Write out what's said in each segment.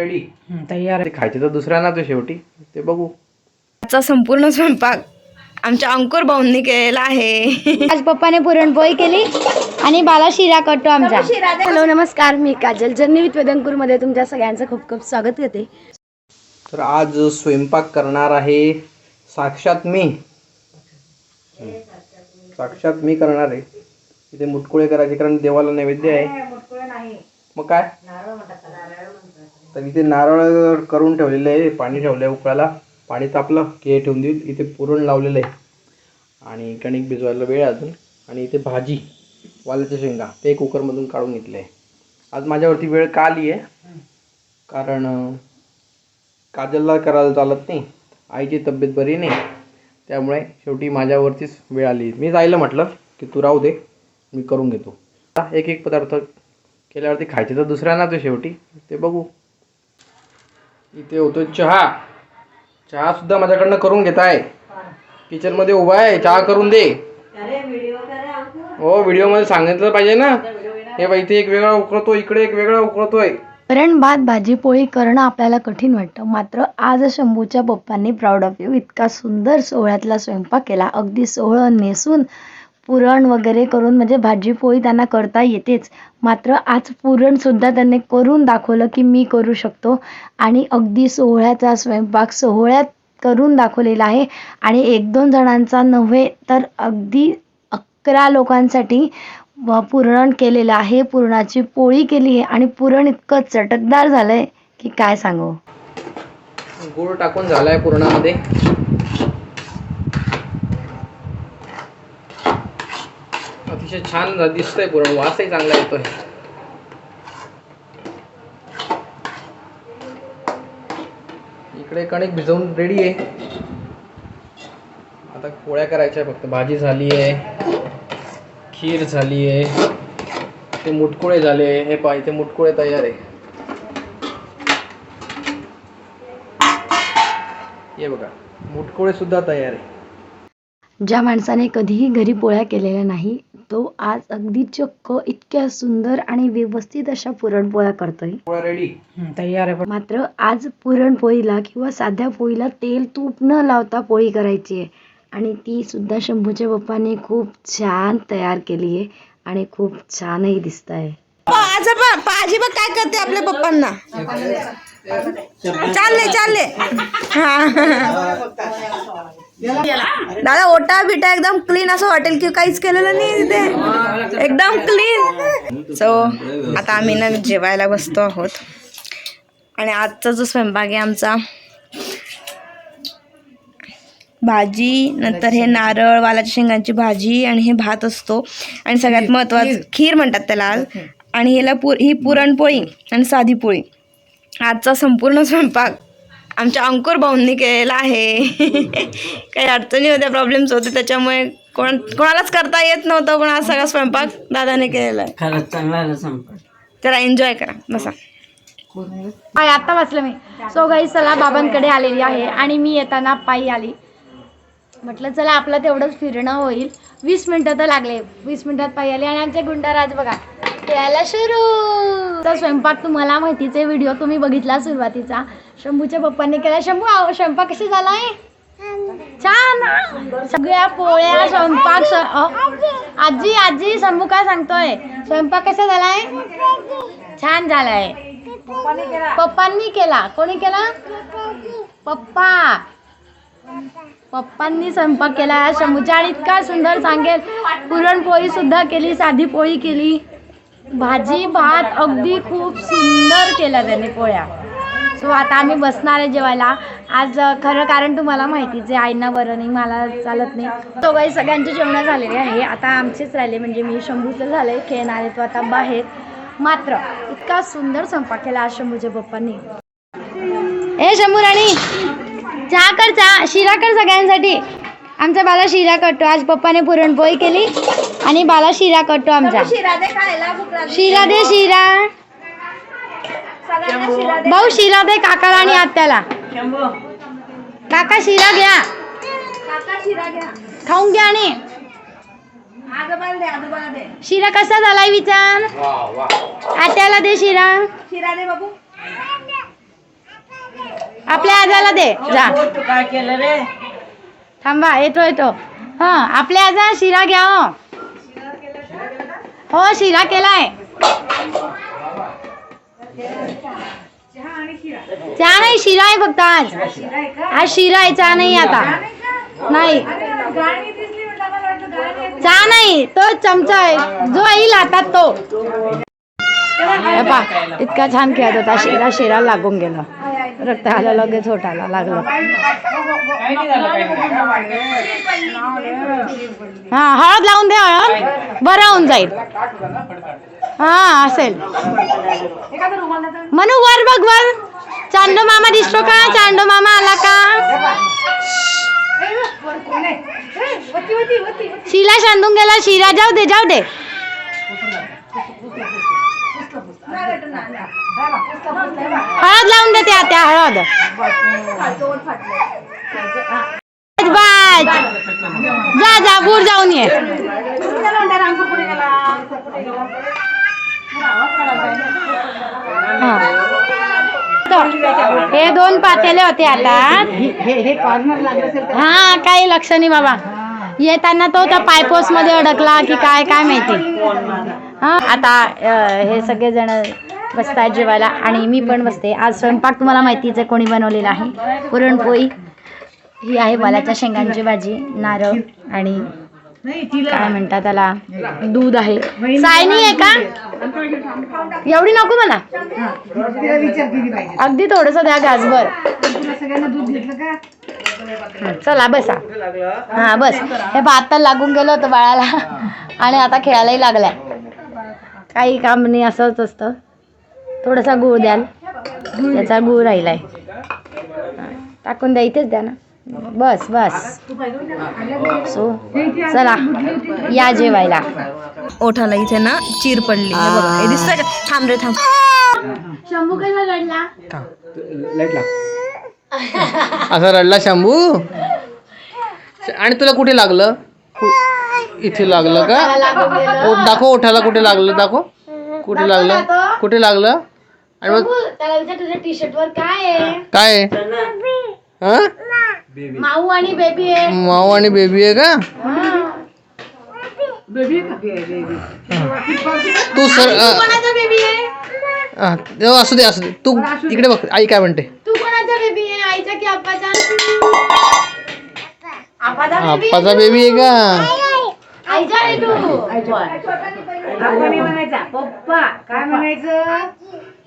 Ready. तयार ते खायचे तर दुसऱ्या ना तो शेवटी. ते बघू. आजचा संपूर्ण स्वयंपाक आमच्या अंकुर भाऊंनी केलेला आहे. आज पप्पाने पुरणपोळी केली आणि बाला शिरा करतो आमचा. हॅलो नमस्कार. मी काजल जर्नीवित वेदंकूरमध्ये तुमच्या सगळ्यांचं खूप खूप स्वागत करते. तर आज स्वयंपाक करणार आहे साक्षात मी. साक्षात मी करणार आहे. इथे मुटकुळे करायचे कारण देवाला नैवेद्य आहे. मग काय? तर इथे नारळ करून ठेवलेलं आहे पाणी ठेवलं आहे उकळायला. पाणी तापलं की हे ठेवून देईल इथे पुरण लावलेलं आहे. आणि कणिक भिजवायला वेळ अजून. आणि इथे भाजी वाल्याच्या शेंगा ते कुकरमधून काढून घेतलं आहे. आज माझ्यावरती वेळ का आली आहे? कारण काजलला करायला चालत नाही. आईची तब्येत बरी नाही. त्यामुळे शेवटी माझ्यावरतीच वेळ आली मी जायला म्हटलं की तू राहू दे मी करून घेतो. एक एक पदार्थ केल्यावरती खायचे तर दुसऱ्या ना तो शेवटी. ते बघू. इथे होतो चहा. चहा सुद्धा माझ्याकडनं करून घेत आहे किचनमध्ये उभा आहे चहा करून दे. हो व्हिडिओमध्ये सांगितलं पाहिजे ना. हे बाई इथे एक वेगळा उकळतो इकडे एक वेगळा उकळतोय. वरण भात भाजी पोळी करणं आपल्याला कठीण वाटतं. मात्र आज शंभूच्या पप्पांनी प्राऊड ऑफ यू इतका सुंदर सोहळ्यातला स्वयंपाक केला. अगदी सोहळं नेसून पुरण वगैरे करून म्हणजे भाजीपोळी त्यांना करता येतेच. मात्र आज पुरणसुद्धा त्यांनी करून दाखवलं की मी करू शकतो. आणि अगदी सोहळ्याचा स्वयंपाक सोहळ्यात करून दाखवलेला आहे. आणि एक दोन जणांचा नव्हे तर अगदी अकरा लोकांसाठी पुरण केलेलं आहे. पुरणाची पोळी केली आहे. आणि पुरण इतकं चटकदार झालंय की काय सांगू? गूळ टाकून झालाय पुरणामध्ये. अतिशय छान दिसतंय पुरण वासही चांगला येतोय. इकडे कणिक भिजवून रेडी आहे. आता पोळ्या करायच्या फक्त. भाजी झाली आहे. खीर झाली आहे. ते मुटकुळे झाले. हे पहा इथे मुटकुळे तयार आहे. हे बघा मुटकुळे सुद्धा तयार आहे. ज्या माणसाने कधीही घरी पोळ्या केलेल्या नाही तो आज अगदी चक्क इतक्या सुंदर आणि व्यवस्थित अशा पुरणपोळ्या करतोय. रेडी तयार आहे मात्र आज पुरणपोळीला किंवा साध्या पोळीला तेल तूप न लावता पोळी करायची आहे. आणि ती सुद्धा शंभूच्या पप्पाने खूप छान तयार केली आहे आणि खूप छानही दिसत आहे आज पाजी बघ काय करते आपल्या पप्पांना. चालले चालले. हा. दादा ओटा बिटा एकदम क्लीन असं वाटेल की काहीच केलेलं नाही तिथे एकदम क्लीन सो आता आम्ही ना जेवायला बसतो आहोत. आणि आजचा जो स्वयंपाक आहे आमचा भाजी नंतर हे नारळ वालाच्या शेंगांची भाजी आणि हे भात असतो. आणि सगळ्यात महत्त्वाचं खीर म्हणतात त्याला आज. आणि ह्याला पुर ही पुरणपोळी आणि साधी पोळी. आजचा संपूर्ण स्वयंपाक आमच्या अंकुर भाऊंनी केलेला आहे. काही अडचणी होत्या प्रॉब्लेम्स होते त्याच्यामुळे कोण कोणालाच करता येत नव्हतं पण आज सगळा स्वयंपाक दादाने केलेला आहे. खरंच चांगला त्याला एन्जॉय करा बसा. काय आता वाचलं मी. सो गाई चला बाबांकडे आलेली आहे आणि मी येताना पायी आली. म्हटलं चला आपलं तेवढंच फिरणं होईल. वीस मिनटं तर लागले. वीस मिनिटात पायी आली आणि आमचे गुंडाराज बघा. यायला सुरू. तर स्वयंपाक तुम्हाला माहितीच आहे व्हिडिओ तुम्ही बघितला सुरुवातीचा. शंभूच्या पप्पांनी केला. शंभू आव स्वयंपाक कशी झालाय? छान. सगळ्या पोळ्या स्वयंपाक आजी आजी शंभू काय सांगतोय? स्वयंपाक कसा झालाय? छान झालाय. पप्पांनी केला. कोणी केला? पप्पा. पप्पांनी स्वयंपाक केला. शंभूच्या आणि इतका सुंदर सांगेल. पुरणपोळी सुद्धा केली साधी पोळी केली. भाजी भात अगदी खूप सुंदर केला त्याने पोळ्या. सो आता आम्ही बसणार आहे जेवायला. आज खरं कारण तुम्हाला माहितीच आहे आईना बरं नाही मला चालत नाही. तो काही सगळ्यांचे जेवण झालेले आहे. आता आमचेच राहिले म्हणजे मी शंभूचं झालंय खेळणार आहे तो आता बाहेर. मात्र इतका सुंदर स्वयंपाक केला आज शंभूच्या पप्पांनी. ए शंभू राणी चहा कर चहा. शिरा कर सगळ्यांसाठी. आमचा बाला शिरा करतो आज पप्पाने पुरणपोळी केली आणि बाला शिरा करतो आमचा. शिरा दे शिरा भाऊ शिरा दे काकाला आणि आत्याला. काका शिरा घ्या. खाऊन घ्या आणि. शिरा कसा झालाय विचार? वा वा. आत्याला दे शिरा. त्याला दे जा. थांबा येतो येतो. हा आपल्या आज शिरा घ्या हो. हो शिरा केलाय. चहा नाही शिरा आहे फक्त आज. आज शिरा आहे चहा नाही आता. नाही. चहा नाही तो चमचा आहे. जो येईल आता तो. इतका छान खेळत होता शिरा शिरा लागून गेला. रक्त आलं लगेच होटाला लागलं. हा हळद लावून दे हळद. बरं होऊन जाईल. हा असेल. मनू वर बघ वर. चांडो मामा दिसतो का? चांडो मामा आला का? शिला शांदून गेला शिरा जाऊ दे जाऊ दे. हळद लावून देते आता हळद. बाज जा जा बुर जाऊन ये. हे. दोन पातेले होते आता. हा काही लक्ष नाही बाबा. येताना तो त्या पायपोस मध्ये अडकला की काय काय माहिती. हा. आता हे सगळे जण बसतात जेवायला आणि मी पण बसते. आज स्वयंपाक तुम्हाला माहितीच आहे कोणी बनवलेला आहे. पुरणपोळी ही आहे वालाच्या शेंगांची भाजी नारळ आणि काय म्हणतात त्याला? दूध आहे. सायनी आहे का? एवढी नको मला. अगदी थोडस द्या गाजभर. चला बसा. हा बस. हे भात तर लागून गेलो होतं बाळाला आणि आता खेळायलाही लागलाय. काही काम नाही असंच असतं. थोडासा गूळ द्याल. त्याचा गूळ राहिलाय. हा, टाकून द्या इथेच द्या ना. बस बस. सो चला या जेवायला. ओठाला इथे ना चीर पडली. बघा दिसतंय का? थांब रे थांब. शंभू कसा रडला? असा रडला शंभू? आणि तुला कुठे लागलं? इथे लागलं का? दाखव ओठाला कुठे लागलं? दाखव. कुठे लागलं? कुठे लागलं? आणि मग त्याला विचार तुझ्या टी शर्ट वर काय आहे? काय हा? माऊ आणि बेबी आहे. माऊ आणि बेबी आहे का? तू सर अ, कोणाचा बेबी आहे? अ, तेव्हा असू दे असू दे. तू इकडे बघ आई काय म्हणते? तू कोणाचा बेबी आहे? आईचा की आप्पाचा? बेबी आप्पाचा बेबी आहे का? आईचा आहे तू.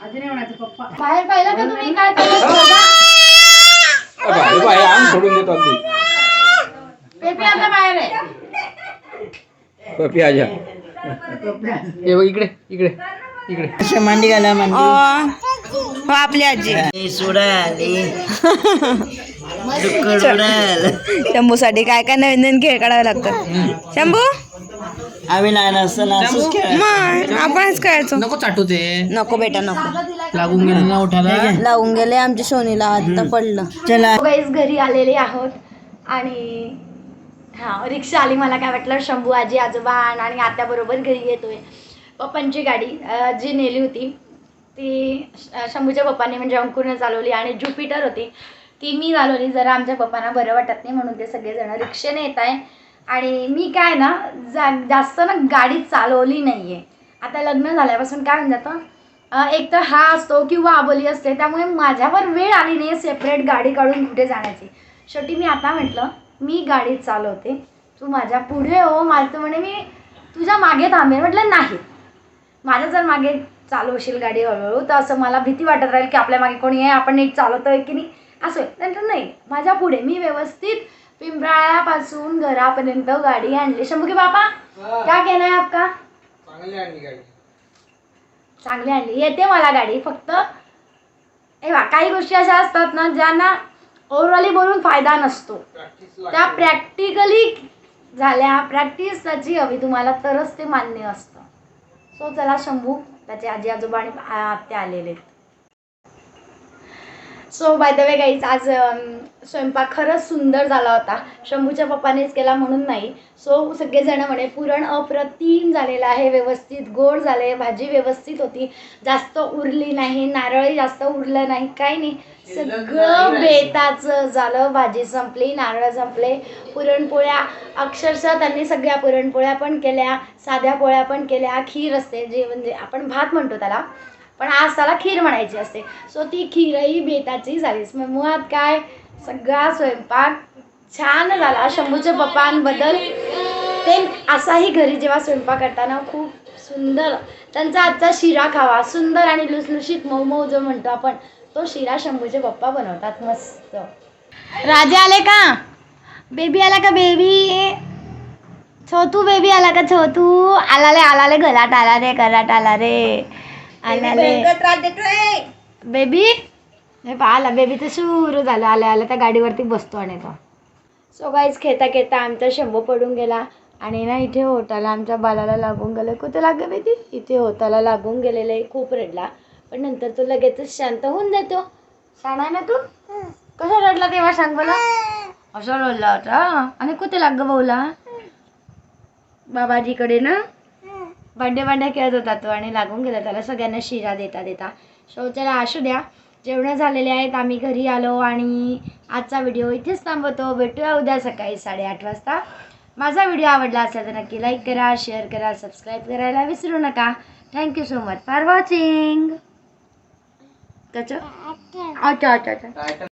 बाहेर पाहिलं का तुम्ही? काय चाललं बेबी आता बाहेर आहे. हे बघ इकडे इकडे इकडे. मांडी घाला मांडी. हो आपली आजी. शंभूसाठी काय काय नवीन नवीन खेळ काढावे लागतात. शंभू? आम्ही नाही नसतं ना असंच खेळ मग आपणच खेळायचो. नको चाटू ते. नको बेटा नको. लागून गेलं ना ओठाला लावून गेले आमच्या सोनीला आता पडलं. चला. गाईज घरी आलेले आहोत आणि हा रिक्षा आली मला काय वाटलं शंभू आजी आजोबा आणि आत्याबरोबर घरी येतोय. पप्पांची गाडी अं, जी नेली होती ती श- शंभूच्या पप्पांनी म्हणजे अंकुरने चालवली आणि ज्युपिटर होती ती मी चालवली जरा आमच्या पप्पांना बरं वाटत नाही म्हणून ते सगळेजण रिक्षेने येत आहे आणि मी काय ना जा जास्त ना गाडी चालवली नाही आहे आता लग्न झाल्यापासून काय होऊन जातं एक तर हा असतो किंवा आबोली असते त्यामुळे माझ्यावर वेळ आली नाही सेपरेट गाडी काढून कुठे जाण्याची. शेवटी मी आता म्हटलं मी गाडी चालवते. तू माझ्या पुढे हो मला तर म्हणे मी तुझ्या मागे थांबेन. म्हटलं नाही. माझ्या जर मागे चालवशील गाडी हळूहळू तर असं मला भीती वाटत राहील की आपल्या मागे कोणी आहे आपण नीट चालवतोय की नाही? असं नंतर नाही. माझ्या पुढे मी व्यवस्थित पिंपराळ्यापासून घरापर्यंत गाडी आणली. शंभू की बापा क्या कहना है आपका? चांगली आणली येते मला गाडी. फक्त हे बघा, काही गोष्टी अशा असतात ना ज्यांना ओव्हरऑली बोलून फायदा नसतो. त्या प्रॅक्टिकली झाल्या. प्रॅक्टिस त्याची हवी. तुम्हाला तरच ते मान्य असतं. सो चला शंभू त्याचे आजी आजोबा आणि आत्या आलेले आहेत. So by the way guys आज अम, स्वयंपाक खरंच सुंदर झाला होता. शंभूच्या पप्पानेच केला म्हणून नाही. सो सगळेजण म्हणे पुरण अप्रतिम झालेलं आहे व्यवस्थित गोड झाले भाजी व्यवस्थित होती. जास्त उरली नाही नारळही जास्त उरलं नाही काही नाही. सगळं बेताचं झालं भाजी संपली नारळ संपले. पुरणपोळ्या अक्षरशः त्यांनी सगळ्या पुरणपोळ्या पण केल्या साध्या पोळ्या पण केल्या खीर असते जे म्हणजे आपण भात म्हणतो त्याला. पण आज त्याला खीर म्हणायची असते. सो ती खीरही बेताची झालीच मग मुळात काय? सगळा स्वयंपाक छान झाला. शंभूच्या पप्पांबद्दल ते असाही घरी जेव्हा स्वयंपाक करताना खूप सुंदर. त्यांचा आजचा शिरा खावा. सुंदर आणि लुसलुशीत मऊ मऊ जो म्हणतो आपण तो शिरा शंभूचे पप्पा बनवतात. मस्त. राजे आले का? बेबी आला का बेबी? छोटू बेबी आला का छोटू? आला रे आला रे गलाट आला रे घरात आला रे. आला रे बेबी? हे पाहिला बेबी तर सुरू झालं. आल्या आल्या त्या गाडीवरती बसतो आणि तो. सो गाईज खेता खेता आमचा शंभू पडून गेला. आणि ना इथे होटाला आमच्या बालाला लागून गेलं. कुठे लागलं बेबी? इथे होताला लागून गेलेलं आहे खूप रडला. पण नंतर तो लगेचच शांत होऊन जातो. शाणा आहे ना तू? कसा रडला तेव्हा सांग मला असं रडला होता. आणि कुठे लाग भाऊला बाबाजीकडे ना? भांडे भांड्या खेळत होता तो आणि लागून गेला. त्याला सगळ्यांना शिरा देता देता. शौचाला असू द्या. जेवणं झालेले आहेत आम्ही घरी आलो आणि आजचा व्हिडिओ इथेच थांबवतो. भेटूया उद्या सकाळी साडेआठ वाजता. माझा व्हिडिओ आवडला असेल तर नक्की लाईक करा शेअर करा सबस्क्राईब करायला विसरू नका. Thank you so much for watching त्याचं अच्छा अच्छा. अच्छा